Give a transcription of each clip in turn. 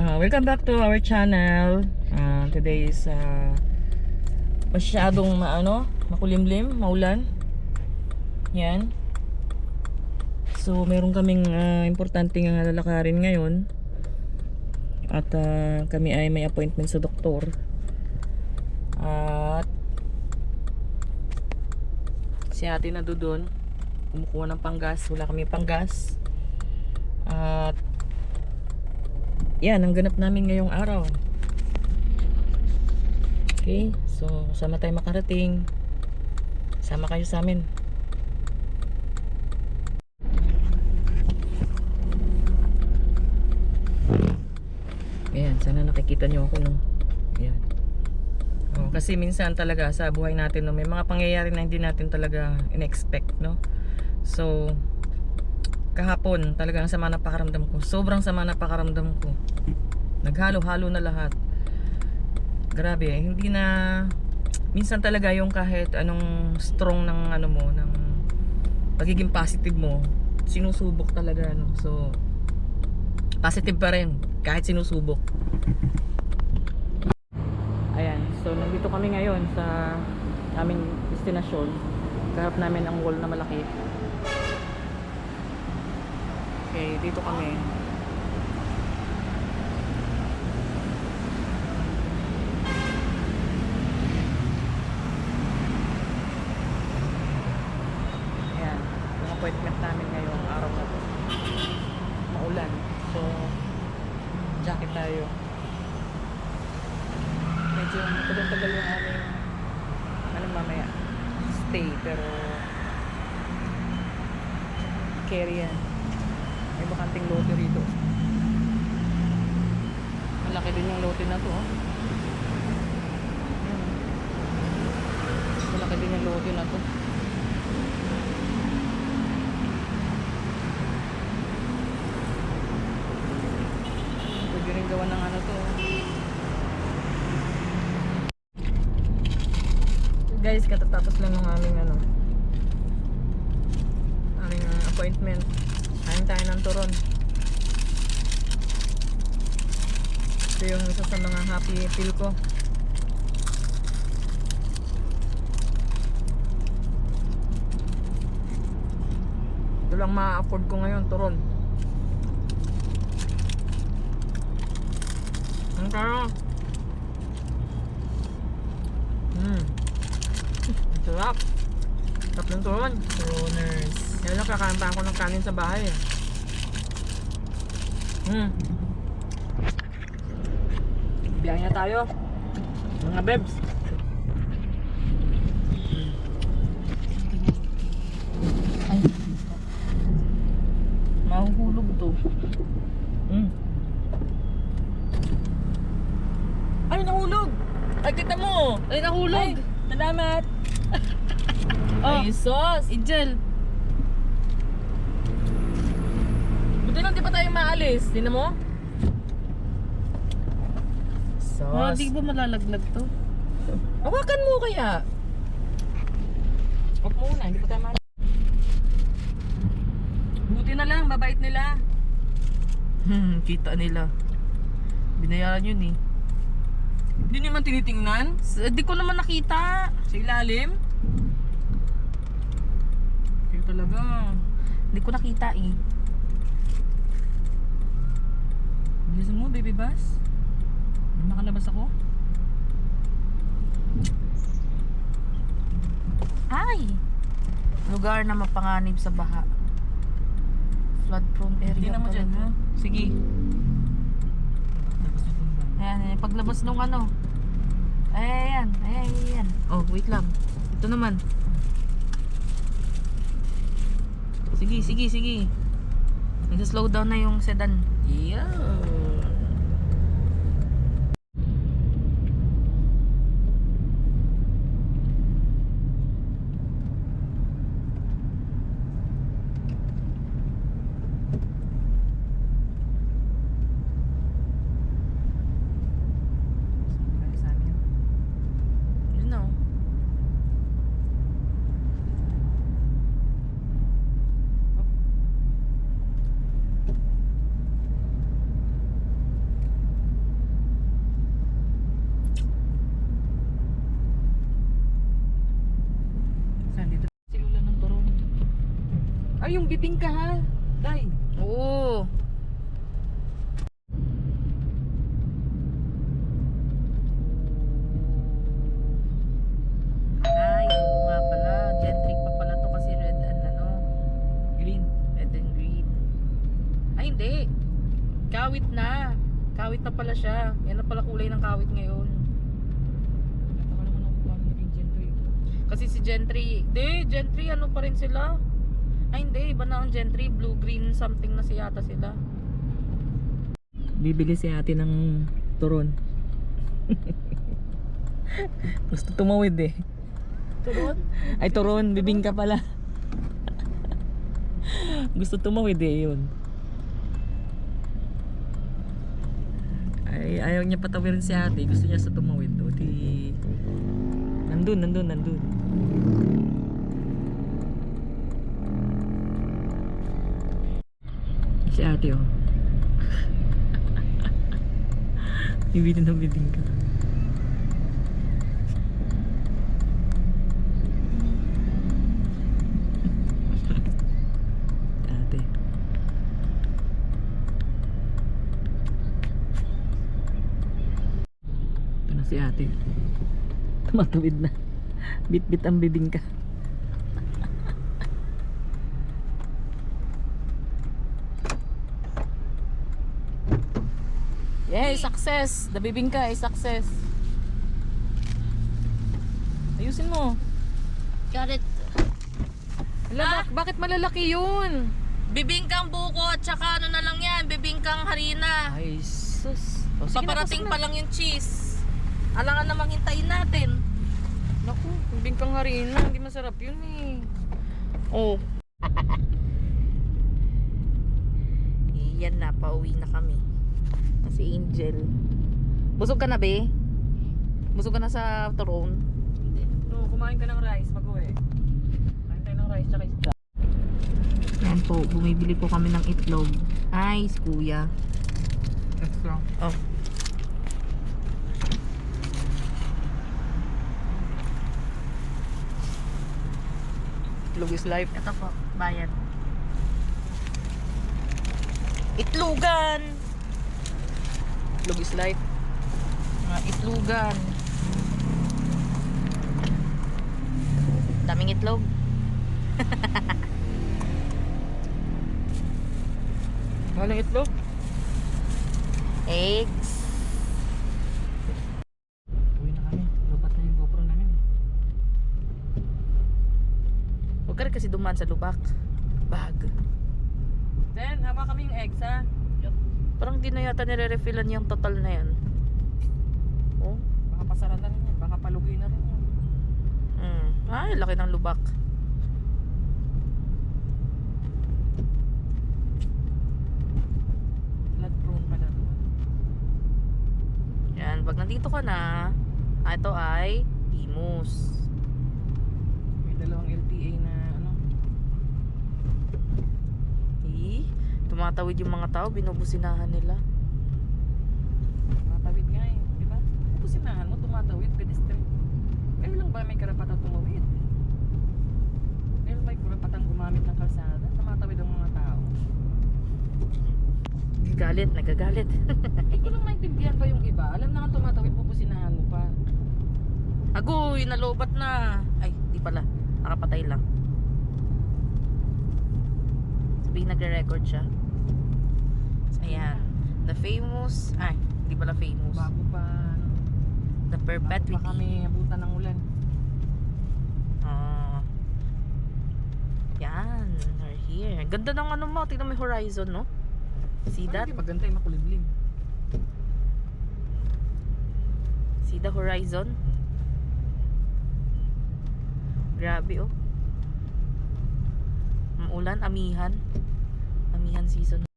Uh, welcome back to our channel. Uh, today is uh, masyadong maano, makulimlim, maulan. Yan. So, meron kaming uh, importanteng uh, lalakarin ngayon. At uh, kami ay may appointment sa doktor. At si ate na doon kumukuha ng panggas. Wala kami panggas. At yan, ang ganap namin ngayong araw. Okay, so sama tayo makarating. Sama kayo sa amin. Ayan, sana nakikita nyo ako no. Ayan. Oh, kasi minsan talaga sa buhay natin no, may mga pangyayari na hindi natin talaga in-expect no. So kahapon talagang sama na pakaramdam ko. Sobrang sama na pakaramdam ko. Naghalo-halo na lahat. Grabe, hindi na minsan talaga yung kahit anong strong ng ano mo, ng pagiging positive mo, sinusubok talaga no. So positive pa rin kahit sinusubok. Ayan, so nandito kami ngayon sa aming destinasyon. Kaharap namin ang wall na malaki. Okay, dito kami. Ayan, yung appointment namin ngayong araw na to. Maulan. So, jacket tayo. Medyo matagal-tagal yung aming ano mamaya stay pero carry yan. Bakanting lote rito. Malaki din yung lote na to. Oh. Malaki din yung lote na to. Pwede rin ng ano to. oh. Guys, katatapos lang ng aming ano aming uh, appointment. Tayo ng turon. Ito yung isa sa mga happy feel ko. Ito lang ma-afford ko ngayon, turon. Ang karo. Hmm. Sarap. Sarap ng turon. Turoners. Yan lang, kakain pa ako ng kanin sa bahay. eh. Hmm. Biyahe na tayo. Mga bebs. Ay. Mahuhulog to. Hmm. Ay, nahulog! Ay, kita mo! Ay, nahulog. Ay, salamat! Oh. Ay, sos! Angel. Buti lang di pa tayo maalis. Tingnan mo. Oh, Sos. di ba malalaglag to? Hawakan mo kaya. Huwag muna, hindi pa tayo maalis. Buti na lang, babait nila. Hmm, kita nila. Binayaran yun eh. Hindi naman tinitingnan. Hindi ko naman nakita. Sa ilalim. Kaya talaga. Hindi ko nakita eh. Bilisan mo, baby bus. Makalabas ako. Ay! Lugar na mapanganib sa baha. Flood prone area Hindi naman dyan, talaga. ha? Sige. Ayan, eh, paglabas nung ano. Ay, ayan, ayan, ayan. Oh, wait lang. Ito naman. Sige, sige, sige. Nag-slow down na yung sedan. Yeah. Yun na, oh. Ay, yung bibingka ha. Day. Oo. Ay, oo nga pala. Gentric pa pala to kasi red and ano, Green. red and green. Ay, hindi. Kawit na. Kawit na pala siya. Yan na pala kulay ng kawit ngayon. Kasi si Gentry, di, Gentry ano pa rin sila? Ay hindi, iba na ang Gentry, blue green something na siya yata sila. Bibili si ate ng turon. Gusto tumawid eh. Turon? Ay, turon. Bibingka pala. Gusto tumawid eh, yun. Ay, ayaw niya patawirin si ate. Gusto niya sa tumawid. O di... Nandun, nandun, nandun. Si ate oh. Bibili ng bibingka. Ate. Ito na si ate. Tumatawid na. Bit-bit ang bibingka. Yay, success! The bibingka is success. Ayusin mo. Got it. Hala, bak- bakit malalaki yun? Bibingkang buko at saka ano na lang yan, bibingkang harina. Ay, sus. O, sige na, Paparating pasok pa na. lang yung cheese. Alangan namang hintayin natin. Naku, bibingkang harina. Hindi masarap yun eh. Oh. Yan na, pauwi na kami. Si Angel. Busog ka na, be? Busog ka na sa Toron? No, kumain ka ng rice pag uwi. Kumain tayo ng rice tsaka isda. Yan po, bumibili po kami ng itlog. Ay, si kuya. Go. Oh. Itlog is life. Ito po, bayad. Itlogan! Itlog is life. Mga itlogan. Daming itlog. Ang itlog? Eggs. Uwi na kami. Lubat na yung GoPro namin. Huwag ka rin kasi dumaan sa lubak. Bag. Then, hama kami yung eggs ha. Parang di na yata nire-refillan yung total na yan. Oh. Baka pasara na rin yan. Baka palugi na rin yan. Mm. Ay, laki ng lubak. Flood prone pala doon. Yan, pag nandito ka na, ah, ito ay Imus. May dalawang LTA na ano. Eh, tumatawid yung mga tao, binubusinahan nila. Tumatawid nga eh. Di ba? Pusinahan mo, tumatawid, pedestrian. Kayo lang ba may karapatan tumawid? Kayo lang ba may karapatan gumamit ng kalsada? Tumatawid ang mga tao. Nagagalit, nagagalit. Hindi ko lang maintindihan pa yung iba. Alam na nga tumatawid, pupusinahan mo pa. Agoy, nalobat na. Ay, di pala. Nakapatay lang. Sabihin nagre-record siya. Ayan. The famous, ay, di pala famous. Bago pa, ano, The bago pa perpetuity. kami abutan ng ulan. Ah. yan, we're here. Ganda ng ano mo, tingnan mo yung horizon, no? See Parang that? Hindi magantay, makulimlim. See the horizon? Grabe, oh. Umulan, amihan. Amihan season.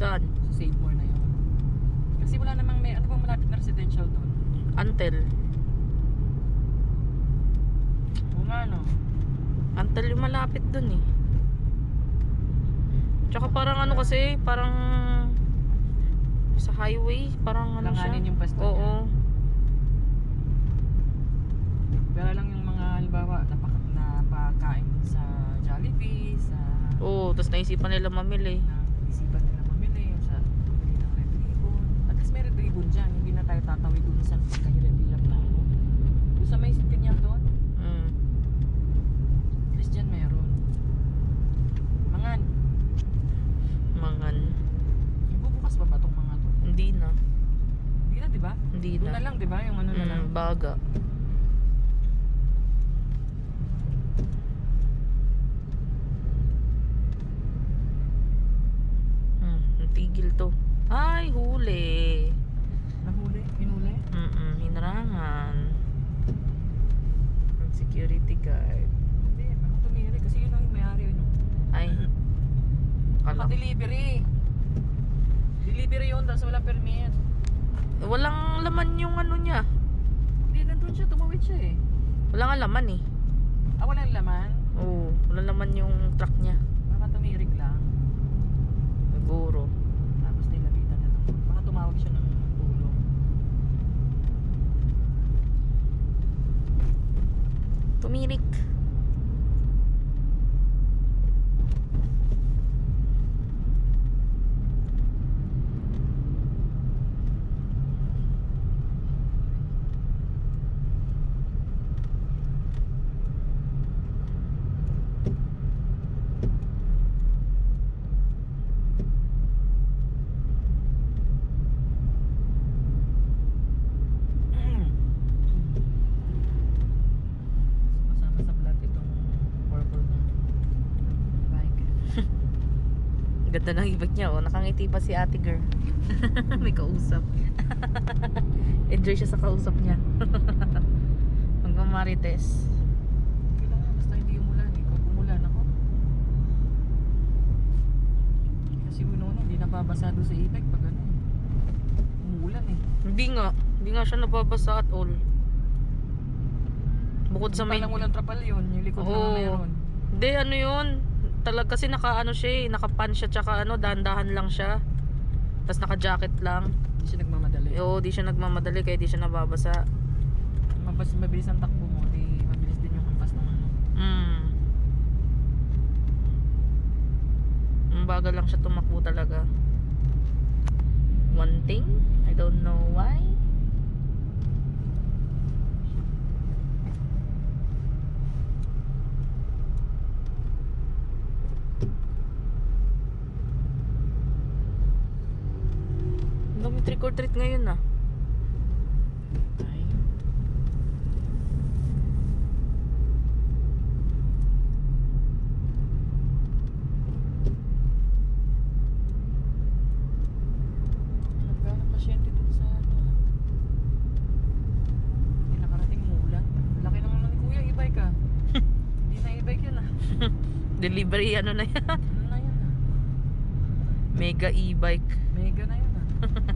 Saan? Sa Save More na yun. Kasi wala namang may, ano bang malapit na residential doon? Antel. Oo nga no. Antel yung malapit dun eh. Tsaka parang ano kasi, parang sa highway, parang ano siya. Langanin yung pwesto Oo. niya. Pero lang yung mga halimbawa napak napakain sa Jollibee, sa Oo, tapos naisipan nila mamili. na isipan nila mamili yung sa bumili ng red ribbon. At least may red ribbon dyan. Hindi na tayo tatawid dun sa kahirap-hirap na ano. Sa may sintinyan doon, Mm. dyan meron. Mangan, Mangan. ibubukas pa ba itong mga to? Hindi na. Hindi na, di ba? Hindi Doon na. na lang, di ba? Yung ano na lang. Mm, baga. Hmm, natigil to. Ay, huli. Nahuli, hinuli. Mm-mm, hinarangan. Ang security guard. Hindi, ako tumili kasi yun ang may-ari. Ano. Ay, kala Naka-delivery. Delivery yun, tapos walang permit. Walang laman yung ano niya. Hindi, nandun siya, tumawid siya eh. Wala nga laman eh. Ah, walang laman. Oo, wala laman yung truck niya. Baka tumirik lang. Siguro. Tapos nilapitan na lang. Baka tumawag siya ng tulong. Tumirik. Kasama sa vlog itong purple na bike. Ganda ng ibig niya, oh. Nakangiti pa si ate girl. May kausap. Enjoy siya sa kausap niya. Magmamarites. Kailangan basta hindi umulan eh. Kung umulan ako. Kasi uno hindi nababasa doon sa ibig pag ano eh. Umuulan eh. Hindi nga. Hindi nga siya nababasa at all. Bukod sa may... Parang walang trapal yun. Yung likod Oo. na meron. Hindi, ano yun. Talag kasi naka ano siya eh. Naka-pan siya tsaka ano, dahan-dahan lang siya. Tapos naka-jacket lang. Hindi siya nagmamadali. Oo, di siya nagmamadali kaya di siya nababasa. Mabas, mabilis ang takbo mo. Di mabilis din yung hampas ng ano. Mm. Ang bagal lang siya tumakbo talaga. One thing, I don't know why. Ang dami trick or treat ngayon ah. Ay. Nagkano pasyente dun sa ano ah. Hindi nakarating umulan. Laki naman ni kuya, e-bike ah. Hindi na ah. Delivery ano na yan. Ano na yan ah. Mega e-bike. Mega na yun ah.